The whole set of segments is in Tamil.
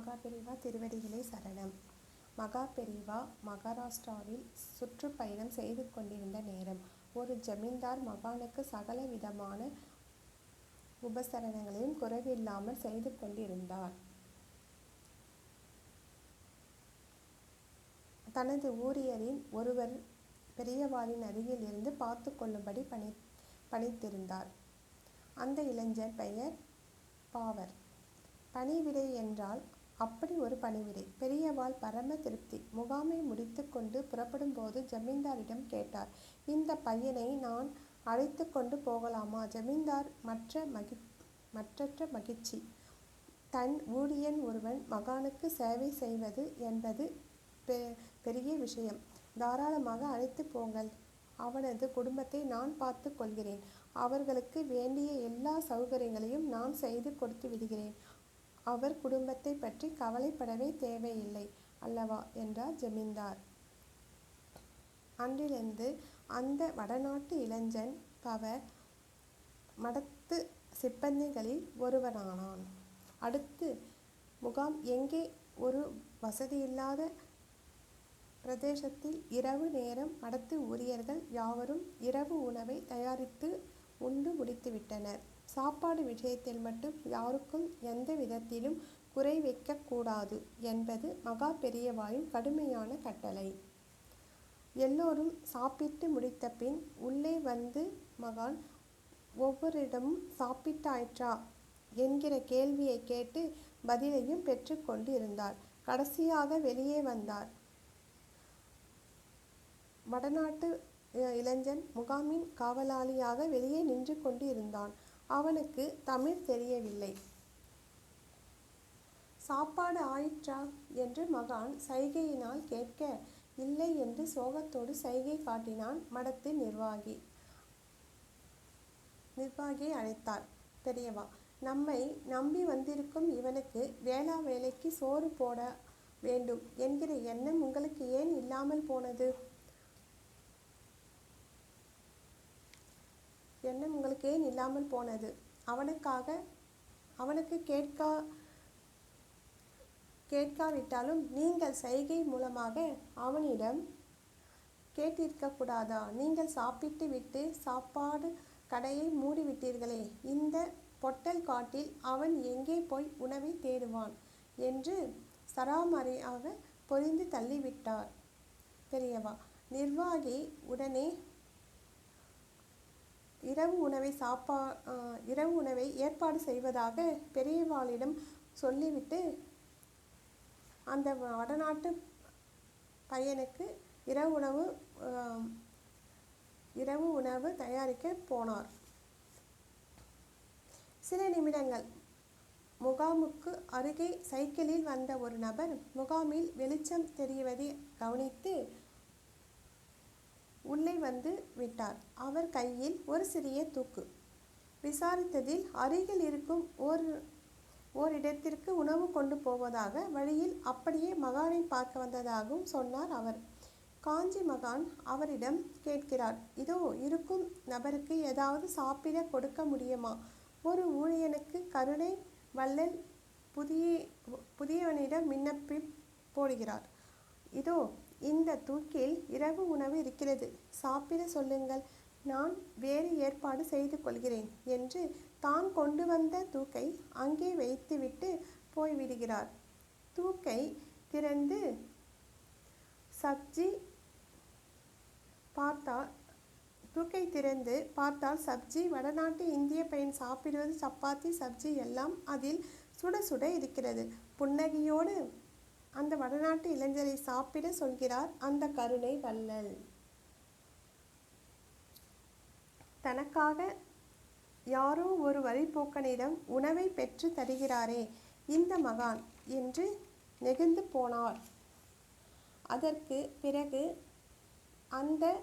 மகாபெரிவா திருவடிகளே சரணம் மகாபெரிவா மகாராஷ்டிராவில் சுற்றுப்பயணம் செய்து கொண்டிருந்த நேரம் ஒரு ஜமீன்தார் மகானுக்கு சகல விதமான உபசரணங்களையும் குறைவில்லாமல் செய்து கொண்டிருந்தார். தனது ஊழியரின் ஒருவர் பெரியவாளின் அருகில் இருந்து பார்த்து கொள்ளும்படி பணி பணித்திருந்தார். அந்த இளைஞர் பெயர் பாவர். பணிவிடை என்றால் அப்படி ஒரு பணிவிடை. பெரியவாள் பரம திருப்தி. முகாமை முடித்து கொண்டு புறப்படும்போது ஜமீன்தாரிடம் கேட்டார் இந்த பையனை நான் அழைத்து கொண்டு போகலாமா? ஜமீன்தார் மற்ற மகி மற்றற்ற மகிழ்ச்சி. தன் ஊழியன் ஒருவன் மகானுக்கு சேவை செய்வது என்பது பெரிய விஷயம். தாராளமாக அழைத்து போங்கள். அவனது குடும்பத்தை நான் பார்த்து கொள்கிறேன். அவர்களுக்கு வேண்டிய எல்லா சௌகரியங்களையும் நான் செய்து கொடுத்து விடுகிறேன். அவர் குடும்பத்தைப் பற்றி கவலைப்படவே தேவையில்லை அல்லவா? என்றார் ஜமீன்தார். அன்றிலிருந்து அந்த வடநாட்டு இளைஞன் பவர் மடத்து சிப்பந்திகளில் ஒருவனானான். அடுத்து முகாம் எங்கே ஒரு வசதியில்லாத பிரதேசத்தில் இரவு நேரம் மடத்து ஊழியர்கள் யாவரும் இரவு உணவை தயாரித்து உண்டு முடித்துவிட்டனர். சாப்பாடு விஷயத்தில் மட்டும் யாருக்கும் எந்த விதத்திலும் குறை வைக்கக்கூடாது என்பது மகா பெரியவாயின் கடுமையான கட்டளை. எல்லோரும் சாப்பிட்டு முடித்தபின் உள்ளே வந்து மகான் ஒவ்வொருடமும் சாப்பிட்டாயிற்றா? என்கிற கேள்வியைக் கேட்டு பதிலையும் பெற்றுக்கொண்டு இருந்தார். கடைசியாக வெளியே வந்தார். வடநாட்டு இளைஞன் முகாமின் காவலாளியாக வெளியே நின்று கொண்டு இருந்தான். அவனுக்கு தமிழ் தெரியவில்லை. சாப்பாடு ஆயிற்றா? என்று மகான் சைகையினால் கேட்க இல்லை என்று சோகத்தோடு சைகை காட்டினான் மடத்து நிர்வாகி. நிர்வாகியை அழைத்தார் பெரியவா. நம்மை நம்பி வந்திருக்கும் இவனுக்கு வேளா வேலைக்கு சோறு போட வேண்டும் என்கிற எண்ணம் உங்களுக்கு ஏன் இல்லாமல் போனது? எண்ணம் உங்களுக்கு ஏன் இல்லாமல் போனது? கேட்கா கேட்காவிட்டாலும் நீங்கள் சைகை மூலமாக அவனிடம் கேட்டிருக்கக்கூடாதா நீங்கள் சாப்பிட்டு விட்டு சாப்பாடு கடையை மூடிவிட்டீர்களே. இந்த பொட்டல் காட்டில் அவன் எங்கே போய் உணவை தேடுவான்? என்று சராமரியாக பொரிந்து தள்ளிவிட்டார் பெரியவா. நிர்வாகி உடனே இரவு உணவை சாப்பா இரவு உணவை ஏற்பாடு செய்வதாக பெரியவாளிடம் சொல்லிவிட்டு அந்த வடநாட்டு பையனுக்கு இரவு உணவு இரவு உணவு தயாரிக்கப் போனார். சில நிமிடங்கள். முகாமுக்கு அருகே சைக்கிளில் வந்த ஒரு நபர் முகாமில் வெளிச்சம் தெரிவதை கவனித்து உள்ளே வந்து விட்டார். அவர் கையில் ஒரு சிறிய தூக்கு. விசாரித்ததில் அருகில் இருக்கும் ஓரிடத்திற்கு உணவு கொண்டு போவதாக வழியில் அப்படியே மகானை பார்க்க வந்ததாகவும் சொன்னார் அவர். காஞ்சி மகான் அவரிடம் கேட்கிறார் இதோ இருக்கும் நபருக்கு ஏதாவது சாப்பிடக் கொடுக்க முடியுமா? ஒரு ஊழியனுக்கு கருணை வள்ளல் புதிய புதியவனிடம் விண்ணப்பி போடுகிறார். இதோ இந்த தூக்கில் இரவு உணவு இருக்கிறது. சாப்பிட சொல்லுங்கள். நான் வேறு ஏற்பாடு செய்து கொள்கிறேன் என்று தான் கொண்டு வந்த தூக்கை அங்கே வைத்துவிட்டு போய்விடுகிறார். தூக்கை திறந்து சப்ஜி பார்த்தால் தூக்கை திறந்து பார்த்தால் சப்ஜி. வடநாட்டு இந்திய பயன் சாப்பிடுவது சப்பாத்தி சப்ஜி எல்லாம் அதில் சுட சுட இருக்கிறது. புன்னகையோடு அந்த வடநாட்டு இளைஞரை சாப்பிட சொல்கிறார் அந்த கருணை வள்ளல். தனக்காக யாரோ ஒரு வழிப்போக்கனிடம் உணவைப் பெற்றுத் தருகிறாரே இந்த மகான் என்று நெகிழ்ந்து போனார். அதற்குப் பிறகு அந்த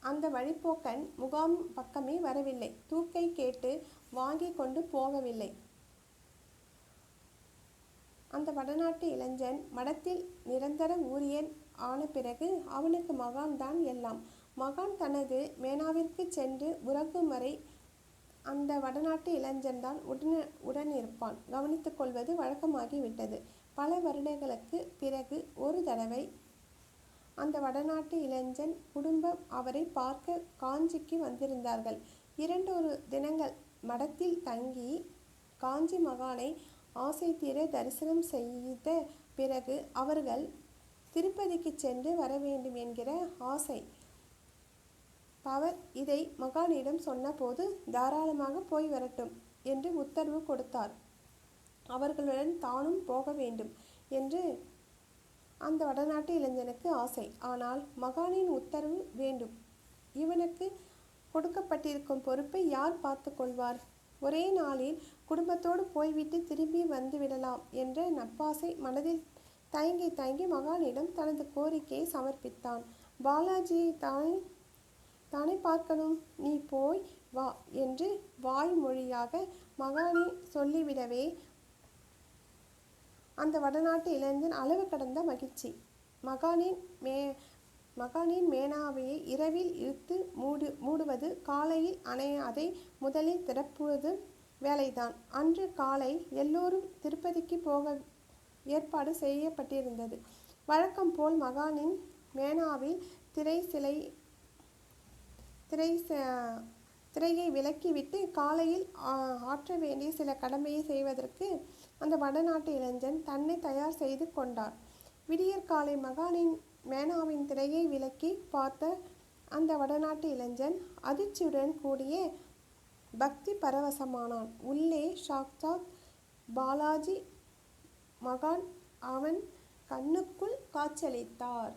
அந்த வழிப்போக்கன் முகாம் பக்கமே வரவில்லை. தூக்கைக் கேட்டு வாங்கி கொண்டு போகவில்லை. அந்த வடநாட்டு இளைஞன் மடத்தில் நிரந்தர ஊழியன் ஆன பிறகு அவனுக்கு மகான் தான் எல்லாம். மகான் தனது மேனாவிற்குச் சென்று உறங்கும்வரை அந்த வடநாட்டு இளைஞன்தான் உடன் இருப்பான் கவனித்துக் கொள்வது வழக்கமாகிவிட்டது. பல வருடங்களுக்கு பிறகு ஒரு தடவை அந்த வடநாட்டு இளைஞன் குடும்பம் அவரை பார்க்க காஞ்சிக்கு வந்திருந்தார்கள். இரண்டொரு தினங்கள் மடத்தில் தங்கி காஞ்சி மகானை ஆசை தீர தரிசனம் செய்த பிறகு அவர்கள் திருப்பதிக்கு சென்று வர வேண்டும் என்கிற ஆசை. அவர் இதை மகானிடம் சொன்னபோது தாராளமாக போய் வரட்டும் என்று உத்தரவு கொடுத்தார். அவர்களுடன் தானும் போக வேண்டும் என்று அந்த வடநாட்டு இளைஞனுக்கு ஆசை. ஆனால் மகானின் உத்தரவு வேண்டும். இவனுக்கு கொடுக்கப்பட்டிருக்கும் பொறுப்பை யார் பார்த்து கொள்வார்? ஒரே நாளில் குடும்பத்தோடு போய்விட்டு திரும்பி வந்து விடலாம் என்ற நப்பாசை மனதில் தயங்கி தயங்கி மகானிடம் தனது கோரிக்கையை சமர்ப்பித்தான். பாலாஜியை தானே தானே பார்க்கணும்? நீ போய் வா என்று வாய்மொழியாக மகானி சொல்லிவிடவே அந்த வடநாட்டு இளைஞன் அளவு கடந்த மகிழ்ச்சி. மகானின் மே மகானின் மேனாவையை இரவில் இழுத்து மூடு மூடுவது காலையில் அணைய அதை முதலில் திறப்புவது வேலைதான். அன்று காலை எல்லோரும் திருப்பதிக்கு போக ஏற்பாடு செய்யப்பட்டிருந்தது. வழக்கம் போல் மகானின் மேனாவில் திரை சிலை திரை திரையை விலக்கிவிட்டு காலையில் ஆ- ஆற்ற வேண்டிய சில கடமையை செய்வதற்கு அந்த வடநாட்டு இளைஞன் தன்னை தயார் செய்து கொண்டார் விடியற்காலை மகானின் மேனாவின் திரையை விலக்கி பார்த்த அந்த வடநாட்டு இளைஞன் அதிர்ச்சியுடன் கூடிய பக்தி பரவசமானான். உள்ளே சாக்சாத் பாலாஜி மகான் அவன் கண்ணுக்குள் காட்சியளித்தார்.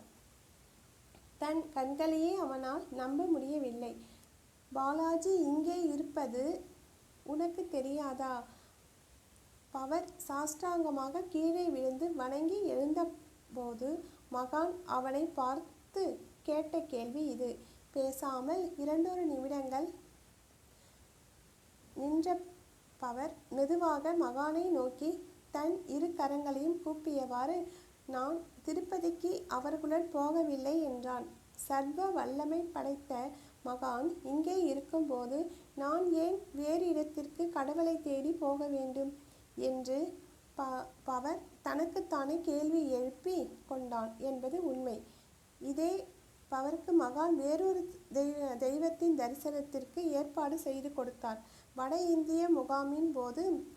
தன் கண்களையே அவனால் நம்ப முடியவில்லை. பாலாஜி இங்கே இருப்பது உனக்கு தெரியாதா? பவர் சாஷ்டாங்கமாக கீழே விழுந்து வணங்கி எழுந்தபோது மகான் அவனை பார்த்து கேட்ட கேள்வி இது. பேசாமல் இரண்டொரு நிமிடங்கள் நின்ற பவர் மெதுவாக மகானை நோக்கி தன் இரு கரங்களையும் கூப்பியவாறு நான் திருப்பதிக்கு அவர்களுடன் போகவில்லை என்றான். சர்வ வல்லமை படைத்த மகான் இங்கே இருக்கும்போது நான் ஏன் வேறு இடத்திற்கு கடவுளை தேடி போக வேண்டும்? என்று ப பவர் தனக்குத்தானே கேள்வி எழுப்பி கொண்டான் என்பது உண்மை. இதே பவருக்கு மகான் வேறொரு தெய்வ தெய்வத்தின் தரிசனத்திற்கு ஏற்பாடு செய்து கொடுத்தார். வட இந்திய முகாமின் போது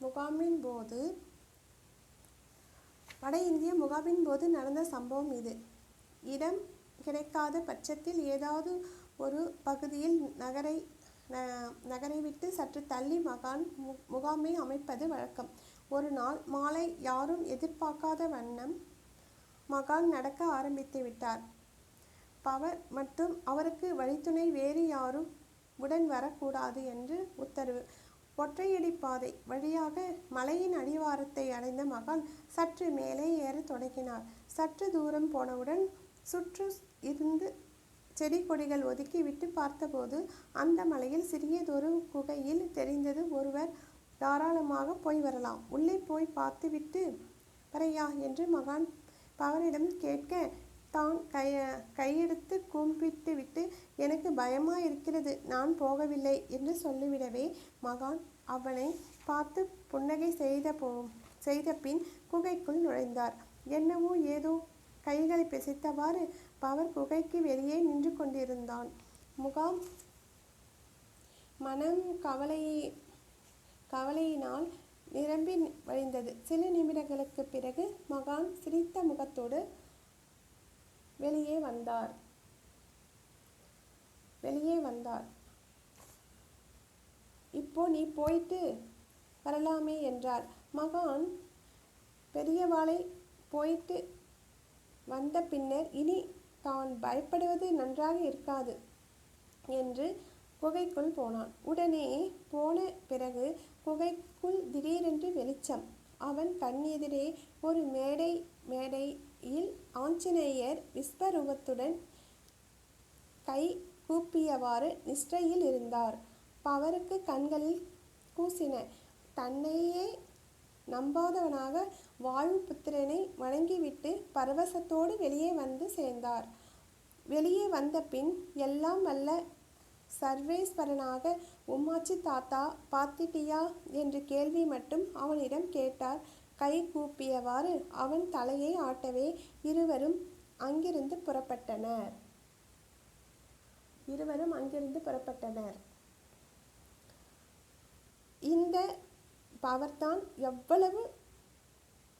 முகாமின் போது வட இந்திய முகாமின் போது நடந்த சம்பவம் இது. இடம் கிடைக்காத பட்சத்தில் ஏதாவது ஒரு பகுதியில் நகரை ந- நகரை விட்டு சற்று தள்ளி மகான் மு முகாமை அமைப்பது வழக்கம். ஒரு நாள் மாலை யாரும் எதிர்பார்க்காத வண்ணம் மகான் நடக்க ஆரம்பித்து விட்டார். பவர் மற்றும் அவருக்கு வழித்துணை வேறு யாரும் உடன் வரக்கூடாது என்று உத்தரவு. ஒற்றையடி பாதை வழியாக மலையின் அடிவாரத்தை அடைந்த மகான் சற்று மேலே ஏறத் தொடங்கினார். சற்று தூரம் போனவுடன் சுற்று இருந்து செடி கொடிகள் ஒதுக்கி விட்டு பார்த்தபோது அந்த மலையில் சிறியதொரு குகையில் தெரிந்தது ஒருவர் தாராளமாக போய் வரலாம். உள்ளே போய் பார்த்துவிட்டு வரையா என்று மகான் பவனிடம் கேட்க தான் கைய கையெடுத்து கும்பிட்டு விட்டு எனக்கு பயமாக இருக்கிறது. நான் போகவில்லை என்று சொல்லிவிடவே மகான் அவனை பார்த்து புன்னகை செய்த போ செய்த பின் குகைக்குள் நுழைந்தார். என்னவோ ஏதோ கைகளை பிசைத்தவாறு பவர் குகைக்கு வெளியே நின்று கொண்டிருந்தான். முகாம் மனம் கவலை கவலையினால் நிரம்பி வழிந்தது. சில நிமிடங்களுக்கு பிறகு மகான் சிரித்த முகத்தோடு வெளியே வந்தார். வெளியே வந்தார். இப்போ நீ போயிட்டு வரலாமே என்றார். மகான் பெரியவாளை போயிட்டு வந்த பின்னர் இனி தான் பயப்படுவது நன்றாக இருக்காது என்று குகைக்குள் போனான். உடனே போன பிறகு குகைக்குள் திடீரென்று வெளிச்சம். அவன் கண்ணெதிரே ஒரு மேடை இல் ஆஞ்சநேயர் விஸ்வரூபத்துடன் கை கூப்பியவாறு நிஷ்டையில் இருந்தார். பவருக்கு கண்களில் கூசின தன்னையே நம்பாதவனாக வாழ்வு புத்திரனை வணங்கிவிட்டு பரவசத்தோடு வெளியே வந்து சேர்ந்தார். வெளியே வந்த பின் எல்லாம் வல்ல சர்வேஸ்வரனாக உம்மாச்சி தாத்தா பாத்திட்டியா என்று கேள்வி மட்டும் அவனிடம் கேட்டார். கை கூப்பியவாறு அவன் தலையை ஆட்டவே இருவரும் அங்கிருந்து புறப்பட்டனர். இருவரும் அங்கிருந்து புறப்பட்டனர். இந்த அவர்தான் எவ்வளவு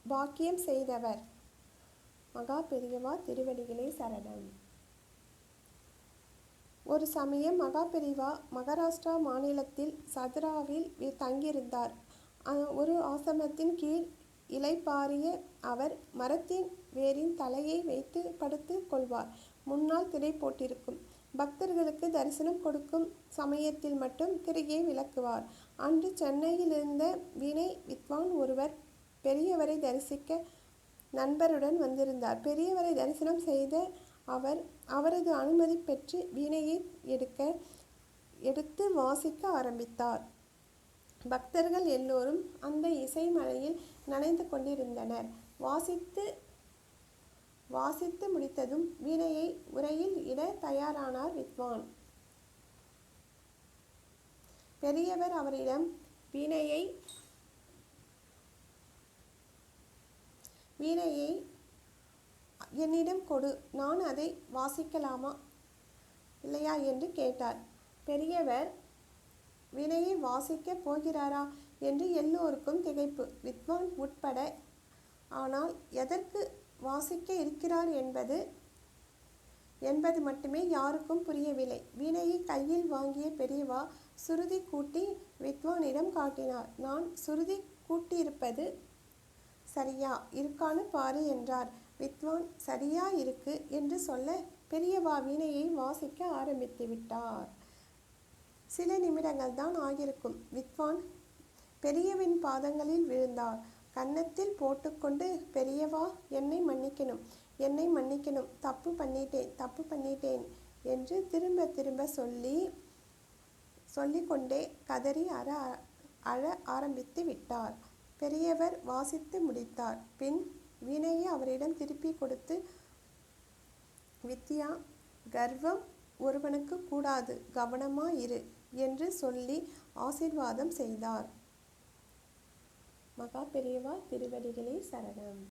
பாக்கியம் செய்தவர்? மகா பெரியவா திருவடிகளே சரணம். ஒரு சமயம் மகா பெரியவா மகாராஷ்டிரா மாநிலத்தில் சதுராவில் தங்கியிருந்தார். ஒரு ஆசிரமத்தின் கீழ் இலைப்பாரிய அவர் மரத்தின் வேரின் தலையை வைத்து படுத்து கொள்வார். முன்னால் திரை போட்டிருக்கும். பக்தர்களுக்கு தரிசனம் கொடுக்கும் சமயத்தில் மட்டும் திரையை விளக்குவார். அன்று சென்னையில் இருந்த வீணை வித்வான் ஒருவர் பெரியவரை தரிசிக்க நண்பருடன் வந்திருந்தார். பெரியவரை தரிசனம் செய்த அவர் அவரது அனுமதி பெற்று வீணையை எடுக்க எடுத்து வாசிக்க ஆரம்பித்தார். பக்தர்கள் எல்லோரும் அந்த இசைமலையில் நனைந்து கொண்டிருந்தனர். வாசித்து வாசித்து முடித்ததும் வீணையை உரையில் இட தயாரானார் வித்வான். பெரியவர் அவரிடம் வீணையை வீணையை என்னிடம் கொடு. நான் அதை வாசிக்கலாமா? இல்லையா? என்று கேட்டார். பெரியவர் வீணையை வாசிக்கப் போகிறாரா என்று எல்லோருக்கும் திகைப்பு. வித்வான் உட்பட ஆனால் எதற்கு வாசிக்க இருக்கிறார் என்பது என்பது மட்டுமே யாருக்கும் புரியவில்லை. வீணையை கையில் வாங்கிய பெரியவா சுருதி கூட்டி வித்வானிடம் காட்டினார். நான் சுருதி கூட்டியிருப்பது சரியா? இருக்கான்னு பாரு என்றார். வித்வான் சரியா இருக்கு என்று சொல்ல பெரியவா வீணையை வாசிக்க ஆரம்பித்து விட்டார். சில நிமிடங்கள் தான் ஆகியிருக்கும். வித்வான் பெரியவின் பாதங்களில் விழுந்தார் கன்னத்தில் போட்டுக்கொண்டு பெரியவா என்னை மன்னிக்கணும் என்னை மன்னிக்கணும். தப்பு பண்ணிட்டேன் தப்பு பண்ணிட்டேன் என்று திரும்ப திரும்ப சொல்லி சொல்லிக்கொண்டே கதறி அற அழ ஆரம்பித்து விட்டார். பெரியவர் வாசித்து முடித்தார். பின் வீணையை அவரிடம் திருப்பி கொடுத்து வித்யா கர்வம் ஒருவனுக்கு கூடாது கவனமா இரு என்று சொல்லி ஆசீர்வாதம் செய்தார். மகா பெரியவா திருவடிகளே சரணம்.